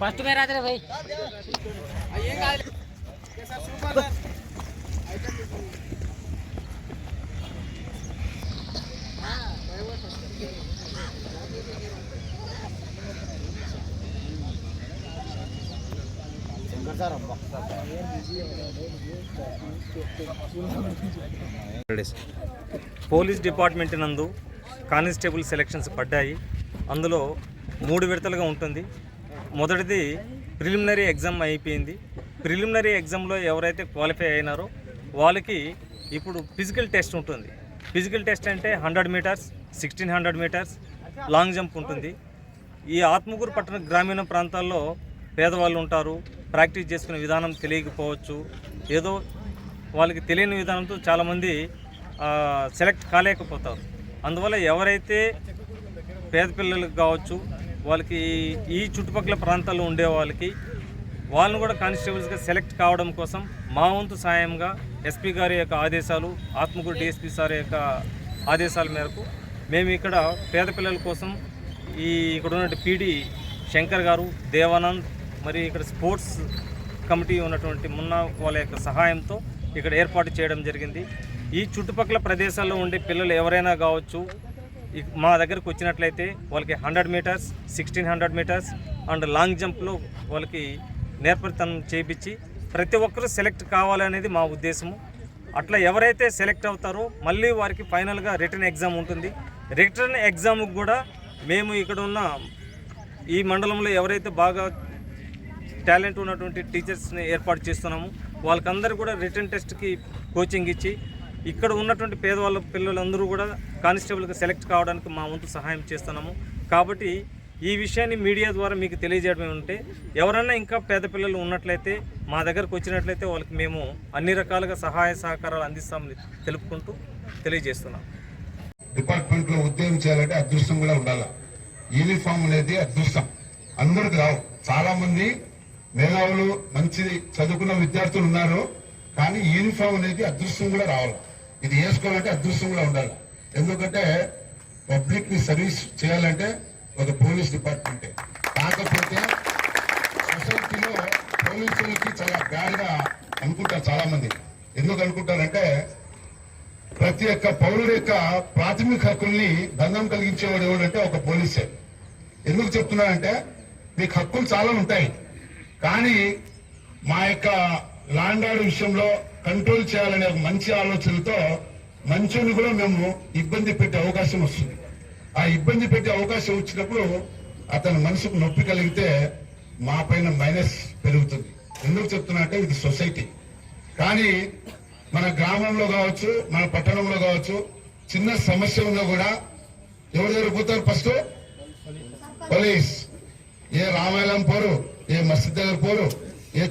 First మేరాత్రే భయ్ ఏం కాదు సూపర్ పోలీస్ డిపార్ట్మెంట్ నందు కానిస్టేబుల్ సెలక్షన్స్ పడ్డాయి. అందులో మూడు విడతలుగా ఉంటుంది. మొదటిది ప్రిలిమినరీ ఎగ్జామ్ అయిపోయింది. ప్రిలిమినరీ ఎగ్జామ్లో ఎవరైతే క్వాలిఫై అయినారో వాళ్ళకి ఇప్పుడు ఫిజికల్ టెస్ట్ ఉంటుంది. ఫిజికల్ టెస్ట్ అంటే hundred metres sixteen hundred metres long jump ఉంటుంది. ఈ ఆత్మకూరు పట్టణ గ్రామీణ ప్రాంతాల్లో పేదవాళ్ళు ఉంటారు ప్రాక్టీస్ చేసుకునే విధానం తెలియకపోవచ్చు. ఏదో వాళ్ళకి తెలియని విధానంతో చాలామంది సెలెక్ట్ కాలేకపోతారు. అందువల్ల ఎవరైతే పేద పిల్లలకు కావచ్చు వాళ్ళకి ఈ చుట్టుపక్కల ప్రాంతాల్లో ఉండే వాళ్ళకి వాళ్ళని కూడా కానిస్టేబుల్స్గా సెలెక్ట్ కావడం కోసం మా వంతు సాయంగా ఎస్పీ గారి యొక్క ఆదేశాలు ఆత్మకూరు డిఎస్పీ సార్ యొక్క ఆదేశాల మేరకు మేము ఇక్కడ పేద పిల్లల కోసం ఈ ఇక్కడ ఉన్నటువంటి పీడీ శంకర్ గారు దేవానంద్ మరి ఇక్కడ స్పోర్ట్స్ కమిటీ ఉన్నటువంటి మున్న వాళ్ళ యొక్క సహాయంతో ఇక్కడ ఏర్పాటు చేయడం జరిగింది. ఈ చుట్టుపక్కల ప్రదేశాల్లో ఉండే పిల్లలు ఎవరైనా కావచ్చు మా దగ్గరకు వచ్చినట్లయితే వాళ్ళకి hundred metres sixteen hundred metres and long జంప్లో వాళ్ళకి నేర్పరితనం చేపించి ప్రతి ఒక్కరూ సెలెక్ట్ కావాలనేది మా ఉద్దేశము. అట్లా ఎవరైతే సెలెక్ట్ అవుతారో మళ్ళీ వారికి ఫైనల్గా రిటర్న్ ఎగ్జామ్ ఉంటుంది. రిటర్న్ ఎగ్జామ్కి కూడా మేము ఇక్కడ ఉన్న ఈ మండలంలో ఎవరైతే బాగా టాలెంట్ ఉన్నటువంటి టీచర్స్ని ఏర్పాటు చేస్తున్నాము. వాళ్ళకందరూ కూడా రిటర్న్ టెస్ట్కి కోచింగ్ ఇచ్చి ఇక్కడ ఉన్నటువంటి పేదవాళ్ళ పిల్లలందరూ కూడా కానిస్టేబుల్గా సెలెక్ట్ కావడానికి మా వంతు సహాయం చేస్తున్నాము. కాబట్టి ఈ విషయాన్ని మీడియా ద్వారా మీకు తెలియజేయడం ఉంటే ఎవరైనా ఇంకా పేద పిల్లలు ఉన్నట్లయితే మా దగ్గరకు వచ్చినట్లయితే వాళ్ళకి మేము అన్ని రకాలుగా సహాయ సహకారాలు అందిస్తామని తెలుపుకుంటూ తెలియజేస్తున్నాం. డిపార్ట్మెంట్లో ఉద్యోగం చేయాలంటే అదృష్టం కూడా ఉండాలి. యూనిఫామ్ అనేది అదృష్టం. అందరికి రావు. చాలా మంది మేధావులు మంచి చదువుకున్న విద్యార్థులు ఉన్నారు కానీ యూనిఫామ్ అనేది అదృష్టం కూడా రావాలి. ఇది వేసుకోవాలంటే అదృష్టం కూడా ఉండాలి. ఎందుకంటే పబ్లిక్ని సర్వీస్ చేయాలంటే ఒక పోలీస్ డిపార్ట్మెంటే కాకపోతే సొసైటీలో పోలీసులకి చాలా బ్యాడ్గా అనుకుంటారు చాలా మంది ఎందుకు అనుకుంటారంటే ప్రతి ఒక్క పౌరుడి యొక్క ప్రాథమిక హక్కుల్ని భంగం కలిగించేవాడు ఎవడంటే ఒక పోలీసే. ఎందుకు చెప్తున్నానంటే మీకు హక్కులు చాలా ఉంటాయి. కానీ మా యొక్క లాండాడు ఆర్డర్ విషయంలో కంట్రోల్ చేయాలనే ఒక మంచి ఆలోచనతో మంచోని కూడా మేము ఇబ్బంది పెట్టే అవకాశం వస్తుంది. ఆ ఇబ్బంది పెట్టే అవకాశం వచ్చినప్పుడు అతని మనసుకు నొప్పి కలిగితే మా పైన మైనస్ పెరుగుతుంది. ఎందుకు చెప్తున్నా అంటే ఇది సొసైటీ. కానీ మన గ్రామంలో కావచ్చు మన పట్టణంలో కావచ్చు చిన్న సమస్య ఉన్నా కూడా ఎవరు దగ్గర పోతారు ఫస్ట్? పోలీస్. ఏ రామాయణం పోరు ఏ మసీద్ దగ్గర పోరు ఏ